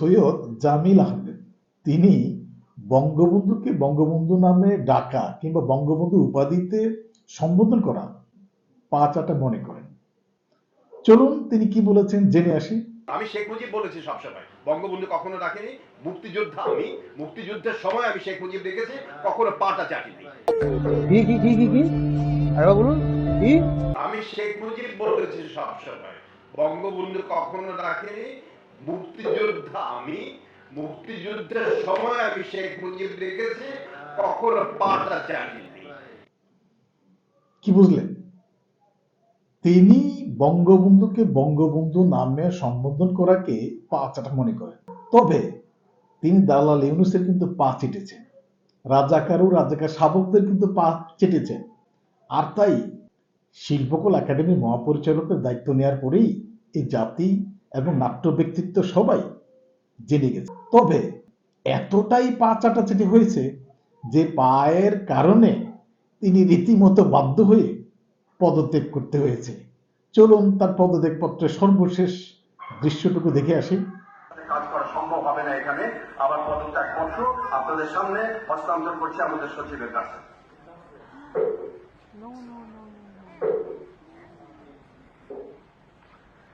সৈয়দ জামিল আহমেদ তিনি বঙ্গবন্ধুকে বঙ্গবন্ধু নামে ডাকা কিংবা বঙ্গবন্ধু উপাধিতে সম্বোধন করা পাঁচ আটা মনে করেন। চলুন তিনি কি বলেছেন জেনে আসি। আমি শেখ মুজিব বলেছি সবসময়। বঙ্গবন্ধু কখনো ডাকেনি। মুক্তিযোদ্ধা আমি। মুক্তিযুদ্ধের সময় আমি শেখ মুজিব দেখেছি। কখনো পাটা চাটি নাই কি কি কি কি কি? আরেকবার বলুন। কি? আমি শেখ মুজিব বলেছি সবসময়। বঙ্গবন্ধু কখনো ডাকেনি। মুক্তিযোদ্ধা আমি, মুক্তিযুদ্ধের সময় আমি শেখ মুজিব দেখেছি, কখনো পাটা চাটি কি বুঝলেন? তিনি বঙ্গবন্ধুকে বঙ্গবন্ধু নামে সম্বোধন করাকে পাঁচ আটা মনে করেন। তবে তিনি দালাল ইউনুসের কিন্তু পা চেটেছেন। রাজাকার ও রাজাকার শাবকদের কিন্তু পা চেটেছেন। আর তাই শিল্পকলা একাডেমির মহাপরিচালকের দায়িত্ব নেওয়ার পরেই এই জাতি এবং নাট্য ব্যক্তিত্ব সবাই জেনে গেছে। তবে এতটাই পা চাটাচাটি হয়েছে যে পায়ের কারণে তিনি রীতিমতো বাধ্য হয়ে পদত্যাগ করতে হয়েছে। চলুন তার পদত্যাগ পত্রের সর্বশেষ দৃশ্যটুকু দেখে আসি। কাজ করা সম্ভব হবে না এখানে। আবার পদত্যাগ পত্র আপনাদের সামনে হস্তান্তর করছি আমাদের সচিবের কাছে.